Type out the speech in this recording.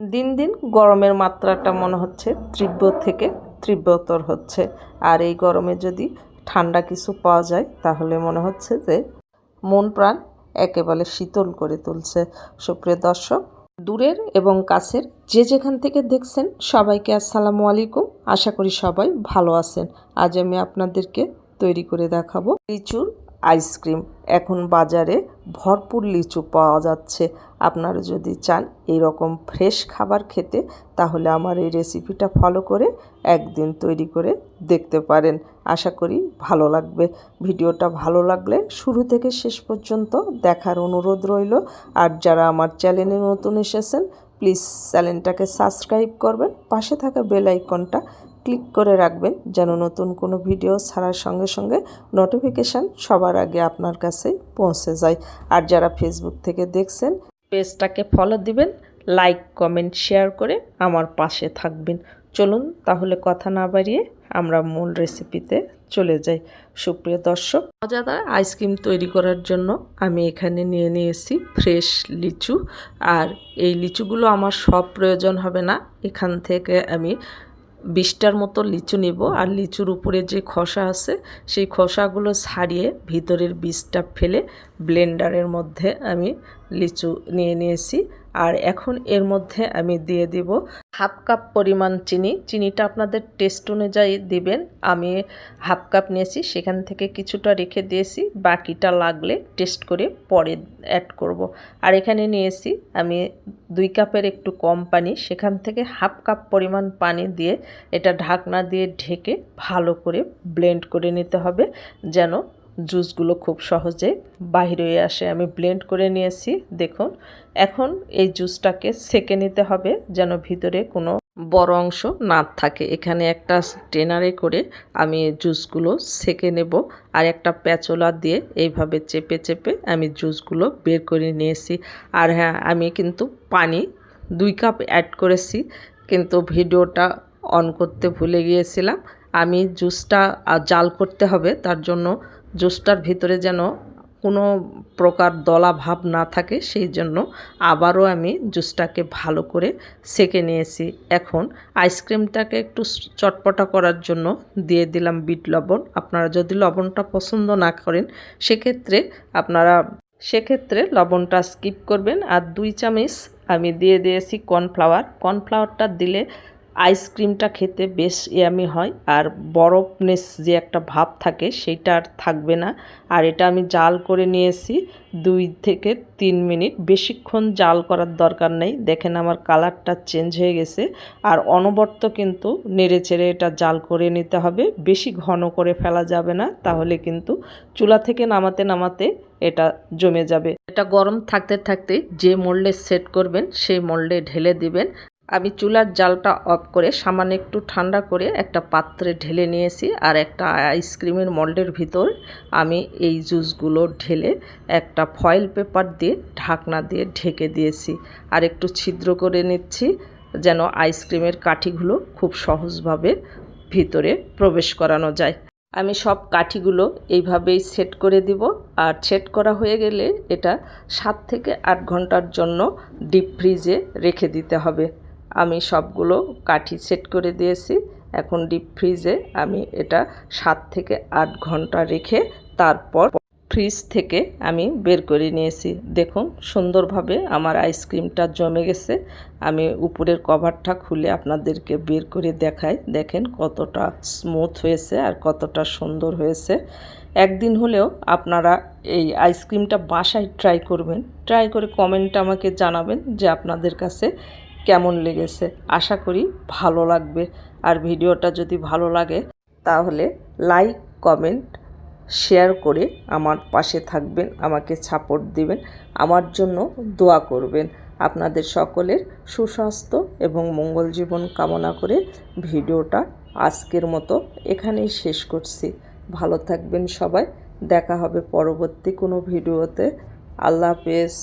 দিন দিন গরমের মাত্রাটা মনে হচ্ছে তীব্র থেকে তীব্রতর হচ্ছে। আর এই গরমে যদি ঠান্ডা কিছু পাওয়া যায়, তাহলে মনে হচ্ছে যে মন প্রাণ একেবারে শীতল করে তুলছে। সুপ্রিয় দর্শক, দূরের এবং কাছের যে যেখান থেকে দেখছেন, সবাইকে আসসালামু আলাইকুম। আশা করি সবাই ভালো আছেন। আজ আমি আপনাদেরকে তৈরি করে দেখাবো লিচুর আইসক্রিম। এখন বাজারে ভরপুর লিচু পাওয়া যাচ্ছে। আপনারা যদি চান এই রকম ফ্রেশ খাবার খেতে, তাহলে আমার এই রেসিপিটা ফলো করে একদিন তৈরি করে দেখতে পারেন। আশা করি ভালো লাগবে। ভিডিওটা ভালো লাগলে শুরু থেকে শেষ পর্যন্ত দেখার অনুরোধ রইল। আর যারা আমার চ্যানেলে নতুন এসেছেন, প্লিজ চ্যানেলটাকে সাবস্ক্রাইব করবেন। পাশে থাকা বেল আইকনটা ক্লিক করে রাখবেন যেন নতুন কোনো ভিডিও ছাড়ার সঙ্গে সঙ্গে নোটিফিকেশান সবার আগে আপনার কাছে পৌঁছে যায়। আর যারা ফেসবুক থেকে দেখছেন, পেজটাকে ফলো দিবেন লাইক কমেন্ট শেয়ার করে আমার পাশে থাকবেন। চলুন তাহলে কথা না বাড়িয়ে আমরা মূল রেসিপিতে চলে যাই। সুপ্রিয় দর্শক, মজাদার আইসক্রিম তৈরি করার জন্য আমি এখানে নিয়ে নিয়েছি ফ্রেশ লিচু। আর এই লিচুগুলো আমার সব প্রয়োজন হবে না। এখান থেকে আমি বিশটার মতো লিচু নিব আর লিচুর উপরে যে খোসা আছে, সেই খোসাগুলো ছাড়িয়ে ভিতরের বীজটা ফেলে ব্লেন্ডারের মধ্যে আমি লিচু নিয়ে নিয়েছি। আর এখন এর মধ্যে আমি দিয়ে দিব হাফ কাপ পরিমাণ চিনি। চিনিটা আপনাদের টেস্ট অনুযায়ী দিবেন। আমি হাফ কাপ নিয়েছি, সেখান থেকে কিছুটা রেখে দিয়েছি। বাকিটা লাগলে টেস্ট করে পরে অ্যাড করব। আর এখানে নিয়েছি আমি দুই কাপের একটু কম পানি। সেখান থেকে হাফ কাপ পরিমাণ পানি দিয়ে এটা ঢাকনা দিয়ে ঢেকে ভালো করে ব্লেন্ড করে নিতে হবে যেন জুসগুলো খুব সহজে বাহির হয়ে আসে আমি ব্লেন্ড করে নিয়েছি। দেখুন, এখন এই জুসটাকে সেকে নিতে হবে যেন ভিতরে কোনো বড় অংশ না থাকে। এখানে একটা ট্রেনারে করে আমি জুসগুলো সেকে নেব আর একটা প্যাচোলা দিয়ে এইভাবে চেপে চেপে আমি জুসগুলো বের করে নিয়েছি। আর হ্যাঁ আমি কিন্তু পানি দুই কাপ অ্যাড করেছি, কিন্তু ভিডিওটা অন করতে ভুলে গিয়েছিলাম। আমি জুসটা জাল করতে হবে। তার জন্য জুসটার ভিতরে যেন কোনো প্রকার দলা ভাব না থাকে, সেই জন্য আবারও আমি জুসটাকে ভালো করে সেকে নিয়েছি। এখন আইসক্রিমটাকে একটু চটপটা করার জন্য দিয়ে দিলাম বিট লবণ। আপনারা যদি লবণটা পছন্দ না করেন, সেক্ষেত্রে আপনারা, সেক্ষেত্রে লবণটা স্কিপ করবেন। আর দুই চামচ আমি দিয়ে দিয়েছি কর্নফ্লাওয়ার। কর্নফ্লাওয়ারটা দিলে আইসক্রিমটা খেতে বেশ ইয়ামি হয় আর বরফনেস যে একটা ভাব থাকে সেইটা আর থাকবে না। আর এটা আমি জাল করে নিয়েছি দুই থেকে তিন মিনিট। বেশিক্ষণ জাল করার দরকার নেই। দেখেন আমার কালারটা চেঞ্জ হয়ে গেছে। আর অনবর্ত কিন্তু নেড়ে চেড়ে এটা জাল করে নিতে হবে। বেশি ঘন করে ফেলা যাবে না, তাহলে কিন্তু চুলা থেকে নামাতে নামাতে এটা জমে যাবে। এটা গরম থাকতে থাকতে যে মোল্ডে সেট করবেন, সেই মোল্ডে ঢেলে দিবেন। আমি চুলার জালটা অফ করে সামান্য একটু ঠান্ডা করে একটা পাত্রে ঢেলে নিয়েছি আর একটা আইসক্রিমের মল্ডের ভিতর আমি এই জুসগুলো ঢেলে একটা ফয়েল পেপার দিয়ে ঢাকনা দিয়ে ঢেকে দিয়েছি। আর একটু ছিদ্র করে নিচ্ছি যেন আইসক্রিমের কাঠিগুলো খুব সহজভাবে ভিতরে প্রবেশ করানো যায়। আমি সব কাঠিগুলো এইভাবেই সেট করে দিব। আর সেট করা হয়ে গেলে এটা সাত থেকে আট ঘণ্টার জন্য ডিপ ফ্রিজে রেখে দিতে হবে। আমি সবগুলো কাঠি সেট করে দিয়েছি। এখন ডিপ ফ্রিজে আমি এটা সাত থেকে আট ঘণ্টা রেখে তারপর ফ্রিজ থেকে আমি বের করে নিয়েছি। দেখুন, সুন্দরভাবে আমার আইসক্রিমটা জমে গেছে। আমি উপরের কভারটা খুলে আপনাদেরকে বের করে দেখাই। দেখেন কতটা স্মুথ হয়েছে আর কতটা সুন্দর হয়েছে। একদিন হলেও আপনারা এই আইসক্রিমটা বাসায় ট্রাই করবেন। ট্রাই করে কমেন্ট আমাকে জানাবেন যে আপনাদের কাছে কেমন লেগেছে? আশা করি ভালো লাগবে। আর ভিডিওটা যদি ভালো লাগে, তাহলে লাইক, কমেন্ট, শেয়ার করে আমার পাশে থাকবেন, আমাকে সাপোর্ট দিবেন, আমার জন্য দোয়া করবেন। আপনাদের সকলের সুস্বাস্থ্য এবং মঙ্গল জীবন কামনা করে ভিডিওটা আজকের মতো এখানেই শেষ করছি। ভালো থাকবেন সবাই। দেখা হবে পরবর্তী কোনো ভিডিওতে। আল্লাহ হাফেজ।